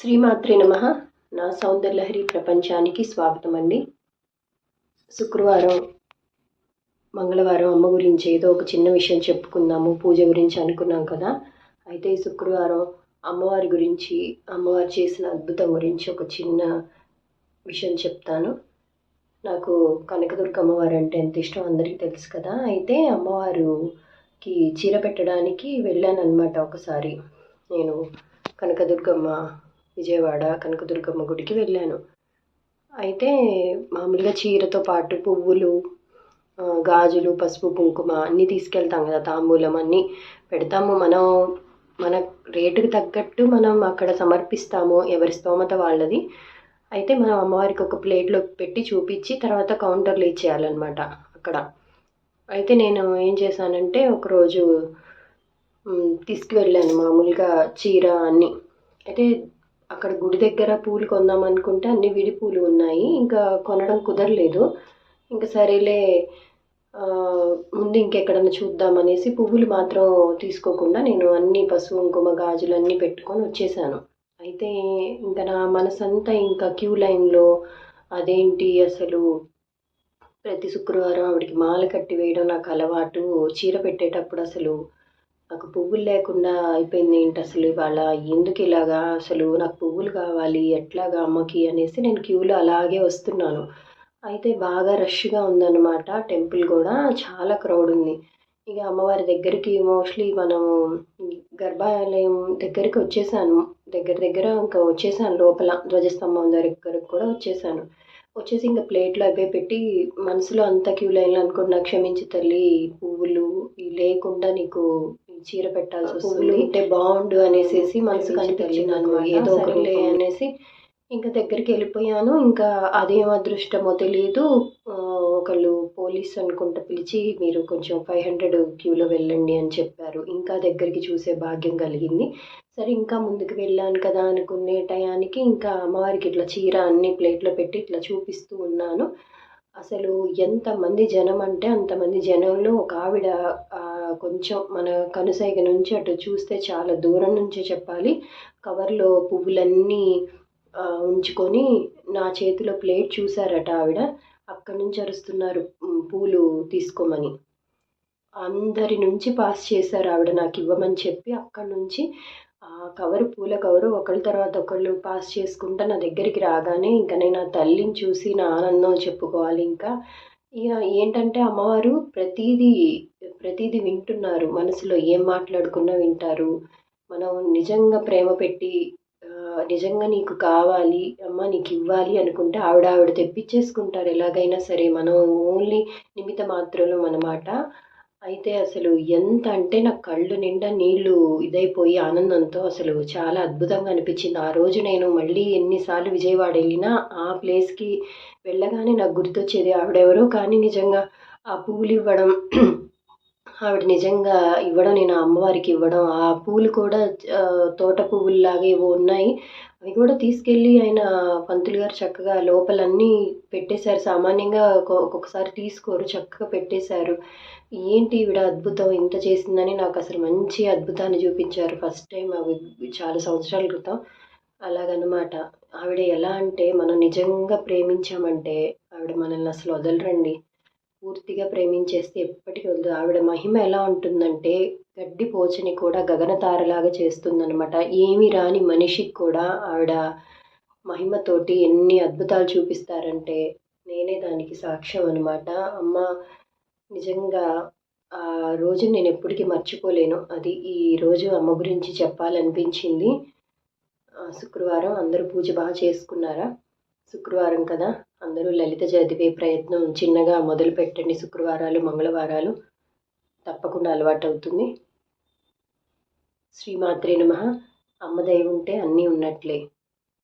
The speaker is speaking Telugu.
శ్రీమాత్రే నమ. నా సౌందర్యలహరి ప్రపంచానికి స్వాగతం అండి శుక్రవారం మంగళవారం అమ్మ గురించి ఏదో ఒక చిన్న విషయం చెప్పుకుందాము పూజ గురించి అనుకున్నాం కదా. అయితే ఈ శుక్రవారం అమ్మవారి గురించి అమ్మవారు చేసిన అద్భుతం గురించి ఒక చిన్న విషయం చెప్తాను. నాకు కనకదుర్గ అమ్మవారు అంటే ఎంత ఇష్టం అందరికీ తెలుసు కదా. అయితే అమ్మవారుకి చీర పెట్టడానికి వెళ్ళాను అనమాట ఒకసారి. నేను కనకదుర్గమ్మ విజయవాడ కనకదుర్గమ్మ గుడికి వెళ్ళాను. అయితే మామూలుగా చీరతో పాటు పువ్వులు గాజులు పసుపు కుంకుమ అన్నీ తీసుకెళ్తాం కదా తాంబూలం అన్నీ పెడతాము. మనం మన రేటుకి తగ్గట్టు మనం అక్కడ సమర్పిస్తాము ఎవరి స్తోమత వాళ్ళది. అయితే మనం అమ్మవారికి ఒక ప్లేట్లో పెట్టి చూపించి తర్వాత కౌంటర్లో ఇచ్చేయాలన్నమాట అక్కడ. అయితే నేను ఏం చేశానంటే ఒకరోజు తీసుకువెళ్ళాను మామూలుగా చీర అన్నీ. అయితే అక్కడ గుడి దగ్గర పూలు కొందాం అనుకుంటే అన్ని విడి పూలు ఉన్నాయి. ఇంకా కొనడం కుదరలేదు. ఇంకా సరేలే ముందు ఇంకెక్కడన్నా చూద్దాం అనేసి పువ్వులు మాత్రం తీసుకోకుండా నేను అన్ని పసుపు కుంకుమ గాజులు అన్నీ పెట్టుకొని వచ్చేసాను. అయితే ఇంకా నా మనసంతా ఇంకా క్యూ లైన్లో అదేంటి అసలు? ప్రతి శుక్రవారం ఆవిడకి మాల కట్టి వేయడం నాకు అలవాటు. చీర పెట్టేటప్పుడు అసలు నాకు పువ్వులు లేకుండా అయిపోయింది ఏంటి అసలు ఇవాళ? ఎందుకు ఇలాగా? అసలు నాకు పువ్వులు కావాలి ఎట్లాగా అమ్మకి అనేసి నేను క్యూలో అలాగే వస్తున్నాను. అయితే బాగా రష్గా ఉందన్నమాట టెంపుల్ కూడా చాలా క్రౌడ్ ఉంది. ఇక అమ్మవారి దగ్గరికి మోస్ట్లీ మనము గర్భాలయం దగ్గరికి వచ్చేసాను. దగ్గర దగ్గర ఇంకా వచ్చేసాను లోపల ధ్వజస్తంభం దగ్గరకు కూడా వచ్చేసాను. వచ్చేసి ఇంకా ప్లేట్లో అవే పెట్టి మనసులో అంత క్యూ లైన్లు అనుకున్నా క్షమించి తల్లి పువ్వులు లేకుండా నీకు చీర పెట్టాల్సి వస్తుంది. ఉంటే బాగుండు అనేసి మనసుకు అనిపించింది అనమాట ఏదో ఒకటిలే అనేసి ఇంకా దగ్గరికి వెళ్ళిపోయాను. ఇంకా అదేం అదృష్టమో తెలియదు ఒకళ్ళు పోలీస్ అనుకుంటా పిలిచి మీరు కొంచెం ఫైవ్ హండ్రెడ్ క్యూలో వెళ్ళండి అని చెప్పారు. ఇంకా దగ్గరికి చూసే భాగ్యం కలిగింది. సరే ఇంకా ముందుకు వెళ్ళాను కదా అనుకునే టయానికి ఇంకా అమ్మవారికి ఇట్లా చీర అన్ని ప్లేట్లో పెట్టి ఇట్లా చూపిస్తూ ఉన్నాను. అసలు ఎంతమంది జనం అంటే అంతమంది జనంలో ఒక ఆవిడ ఆ, కొంచెం మన కనుసైగ నుంచి అటు చూస్తే చాలా దూరం నుంచే చెప్పాలి. కవర్లో పువ్వులన్నీ ఉంచుకొని నా చేతిలో ప్లేట్ చూసారట ఆవిడ. అక్కడి నుంచి అరుస్తున్నారు పూలు తీసుకోమని. అందరి నుంచి పాస్ చేశారు ఆవిడ నాకు ఇవ్వమని చెప్పి. అక్కడి నుంచి ఆ కవరు పూల కవరు ఒకళ్ళ తర్వాత ఒకళ్ళు పాస్ చేసుకుంటా నా దగ్గరికి రాగానే ఇంకా నేను ఆ తల్లిని చూసి నా ఆనందం చెప్పుకోవాలి ఇంకా. ఏంటంటే అమ్మవారు ప్రతీదీ ప్రతీదీ వింటున్నారు. మనసులో ఏం మాట్లాడుకున్నా వింటారు. మనం నిజంగా ప్రేమ పెట్టి నిజంగా నీకు కావాలి అమ్మ నీకు ఇవ్వాలి అనుకుంటే ఆవిడ ఆవిడ తెప్పించేసుకుంటారు. ఎలాగైనా సరే మనం ఓన్లీ నిమిత మాత్రలు అన్నమాట. అయితే అసలు ఎంత అంటే నా కళ్ళు నిండా నీళ్ళు ఇదైపోయి ఆనందంతో అసలు చాలా అద్భుతంగా అనిపించింది. ఆ రోజు నేను మళ్ళీ ఎన్నిసార్లు విజయవాడ వెళ్ళినా ఆ ప్లేస్కి వెళ్ళగానే నాకు గుర్తొచ్చేది ఆవిడెవరో కానీ నిజంగా ఆ పువ్వులు ఇవ్వడం ఆవిడ నిజంగా ఇవ్వడం నేను అమ్మవారికి ఇవ్వడం ఆ పూలు కూడా తోట పువ్వుల్లాగా ఏవో ఉన్నాయి. అవి కూడా తీసుకెళ్ళి ఆయన పంతులు గారు చక్కగా లోపలన్నీ పెట్టేశారు. సామాన్యంగా ఒక్కొక్కసారి తీసుకోరు చక్కగా పెట్టేశారు. ఏంటి ఈవిడ అద్భుతం ఇంత చేసిందని నాకు అసలు మంచి అద్భుతాన్ని చూపించారు. ఫస్ట్ టైం అవి చాలా సంవత్సరాల క్రితం అలాగనమాట. ఆవిడ ఎలా అంటే మనం నిజంగా ప్రేమించామంటే ఆవిడ మనల్ని అసలు వదలరండి. పూర్తిగా ప్రేమించేస్తే ఎప్పటికీ వదలదు. ఆవిడ మహిమ ఎలా ఉంటుందంటే గడ్డి పోచని కూడా గగనతారలాగా చేస్తుందనమాట ఏమి రాని మనిషికి కూడా ఆవిడ మహిమతోటి ఎన్ని అద్భుతాలు చూపిస్తారంటే నేనే దానికి సాక్ష్యం అనమాట అమ్మ నిజంగా ఆ రోజు నేను ఎప్పటికీ మర్చిపోలేను. అది ఈ రోజు అమ్మ గురించి చెప్పాలనిపించింది. శుక్రవారం అందరూ పూజ బాగా చేసుకున్నారా? శుక్రవారం కదా? అందరూ లలిత చదివే ప్రయత్నం చిన్నగా మొదలు పెట్టండి శుక్రవారాలు మంగళవారాలు. తప్పకుండా అలవాటు అవుతుంది శ్రీమాత్రే నమ. అమ్మ దయ ఉంటే అన్నీ ఉన్నట్లే.